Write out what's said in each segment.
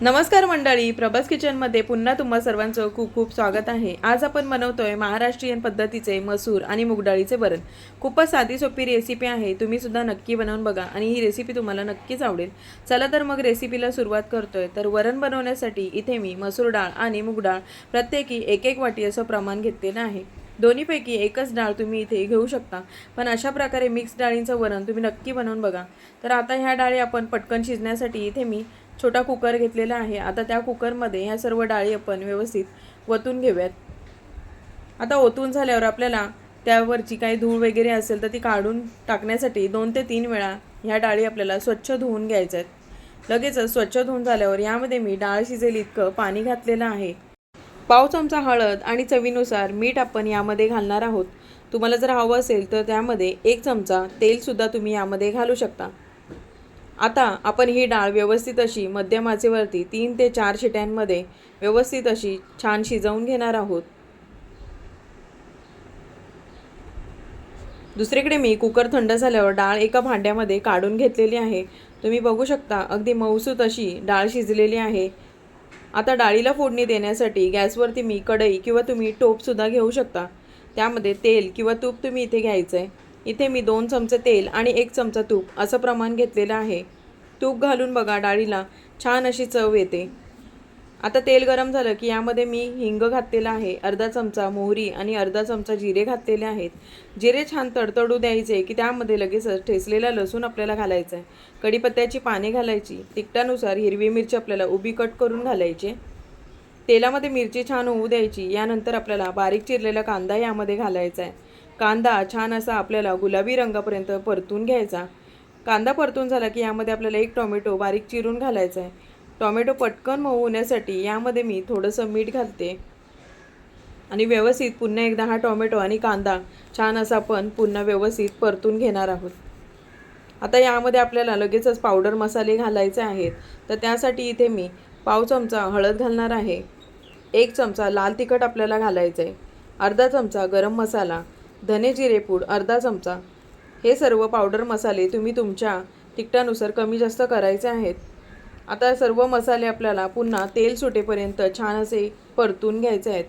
नमस्कार मंडळी प्रभास किचनमध्ये पुन्हा तुम्हा सर्वांचं खूप खूप स्वागत आहे. आज आपण बनवतोय महाराष्ट्रीयन पद्धतीचे मसूर आणि मुगडाळीचे वरण. खूपच साधी सोपी रेसिपी आहे तुम्ही सुद्धा नक्की बनवून बघा आणि ही रेसिपी तुम्हाला नक्कीच आवडेल. चला तर मग रेसिपीला सुरुवात करतोय. तर वरण बनवण्यासाठी इथे मी मसूर डाळ आणि मुग डाळ प्रत्येकी एक एक वाटी असं प्रमाण घेतलेलं आहे. दोन्हीपैकी एकच डाळ तुम्ही इथे घेऊ शकता पण अशा प्रकारे मिक्स डाळींचं वरण तुम्ही नक्की बनवून बघा. तर आता ह्या डाळी आपण पटकन शिजण्यासाठी इथे मी छोटा कुकर घेतलेला आहे. आता त्या कुकरमध्ये ह्या सर्व डाळी आपण व्यवस्थित वतून घेऊयात. आता ओतून झाल्यावर आपल्याला त्यावरची काही धूळ वगैरे असेल तर ती काढून टाकण्यासाठी दोन ते तीन वेळा ह्या डाळी आपल्याला स्वच्छ धुवून घ्यायच्या आहेत लगेचच स्वच्छ धुवून झाल्यावर यामध्ये मी डाळ शिजेल इतकं पाणी घातलेलं आहे. पाव चमचा हळद आणि चवीनुसार मीठ आपण यामध्ये घालणार आहोत. तुम्हाला जर हवं असेल तर त्यामध्ये एक चमचा तेलसुद्धा तुम्ही यामध्ये घालू शकता. आता आपण ही डाळ व्यवस्थित अशी मध्यमाचेवरती तीन ते चार शिट्यांमध्ये व्यवस्थित अशी छान शिजवून घेणार आहोत. दुसरीकडे मी कुकर थंड झाल्यावर डाळ एका भांड्यामध्ये काढून घेतलेली आहे. तुम्ही बघू शकता अगदी मऊसूत अशी डाळ शिजलेली आहे. आता डाळीला फोडणी देण्यासाठी गॅसवरती मी कढई किंवा तुम्ही टोपसुद्धा घेऊ शकता. त्यामध्ये तेल किंवा तूप तुम्ही इथे घ्यायचं आहे इथे मी दोन चमचे तेल आणि एक चमचा तूप असं प्रमाण घेतलेलं आहे. तूप घालून बघा डाळीला छान अशी चव येते. आता तेल गरम झालं की यामध्ये मी हिंग घातलेला आहे अर्धा चमचा मोहरी आणि अर्धा चमचा जिरे घातलेले आहेत. जिरे छान तडतडू द्यायचे की त्यामध्ये लगेचच ठेचलेला लसूण आपल्याला घालायचा आहे. कढीपत्त्याची पाने घालायची तिखटानुसार हिरवी मिरची आपल्याला उभी कट करून घालायची. तेलामध्ये मिरची छान होऊ द्यायची यानंतर आपल्याला बारीक चिरलेला कांदा यामध्ये घालायचा आहे. कांदा छान असा आपल्याला गुलाबी रंगापर्यंत परतून घ्यायचा. कांदा परतून झाला की यामध्ये आपल्याला एक टोमॅटो बारीक चिरून घालायचा आहे. टोमॅटो पटकन मऊ होण्यासाठी यामध्ये मी थोडंसं मीठ घालते. आणि व्यवस्थित पुन्हा एकदा हा टोमॅटो आणि कांदा छान असा आपण पुन्हा व्यवस्थित परतून घेणार आहोत. आता यामध्ये आपल्याला लगेचच पावडर मसाले घालायचे आहेत. तर त्यासाठी इथे मी पाव चमचा हळद घालणार आहे. एक चमचा लाल तिखट आपल्याला घालायचं आहे अर्धा चमचा गरम मसाला. धने जिरे पूड अर्धा चमचा. हे सर्व पावडर मसाले तुम्ही तुमच्या तिखटानुसार कमी जास्त करायचे आहेत. आता सर्व मसाले आपल्याला पुन्हा तेल सुटेपर्यंत छान असे परतून घ्यायचे आहेत.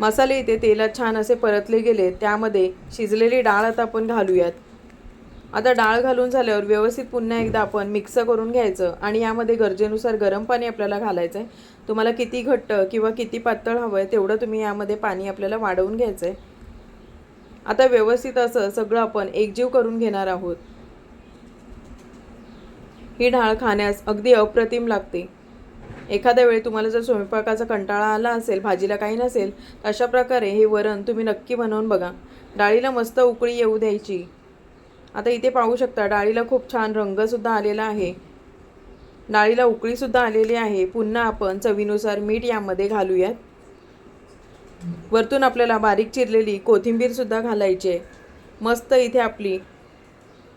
मसाले इथे तेलात छान असे परतले गेले त्यामध्ये शिजलेली डाळ आता आपण घालूयात. आता डाळ घालून झाल्यावर व्यवस्थित पुन्हा एकदा आपण मिक्स करून घ्यायचं आणि यामध्ये गरजेनुसार गरम पाणी आपल्याला घालायचं आहे तुम्हाला किती घट्ट किंवा किती पातळ हवं आहे तेवढं तुम्ही यामध्ये पाणी आपल्याला वाढवून घ्यायचं आहे आता व्यवस्थित असं सगळं आपण एकजीव करून घेणार आहोत. ही डाळ खाण्यास अगदी अप्रतिम लागते. एखाद्या वेळी तुम्हाला जर स्वयंपाकाचा कंटाळा आला असेल भाजीला काही नसेल तर अशा प्रकारे हे वरण तुम्ही नक्की बनवून बघा. डाळीला मस्त उकळी येऊ द्यायची. आता इथे पाहू शकता डाळीला खूप छान रंगसुद्धा आलेला आहे. डाळीला उकळीसुद्धा आलेली आहे. पुन्हा आपण चवीनुसार मीठ यामध्ये घालूयात. वरतून आपल्याला बारीक चिरलेली कोथिंबीरसुद्धा घालायची आहे. मस्त इथे आपली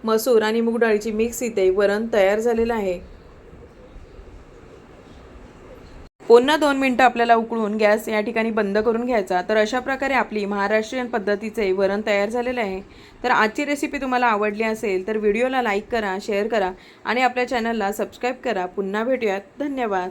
मसूर आणि मूग डाळीची मिक्स इथे वरण तयार झालेलं आहे. पुन्हा दोन मिनटं आपल्याला उकळून गॅस या ठिकाणी बंद करून घ्यायचा. तर अशा प्रकारे आपली महाराष्ट्रीयन पद्धतीचे वरण तयार झालेलं आहे. तर आजची रेसिपी तुम्हाला आवडली असेल तर व्हिडिओला लाईक करा शेअर करा आणि आपल्या चॅनलला सबस्क्राईब करा. पुन्हा भेटूयात. धन्यवाद.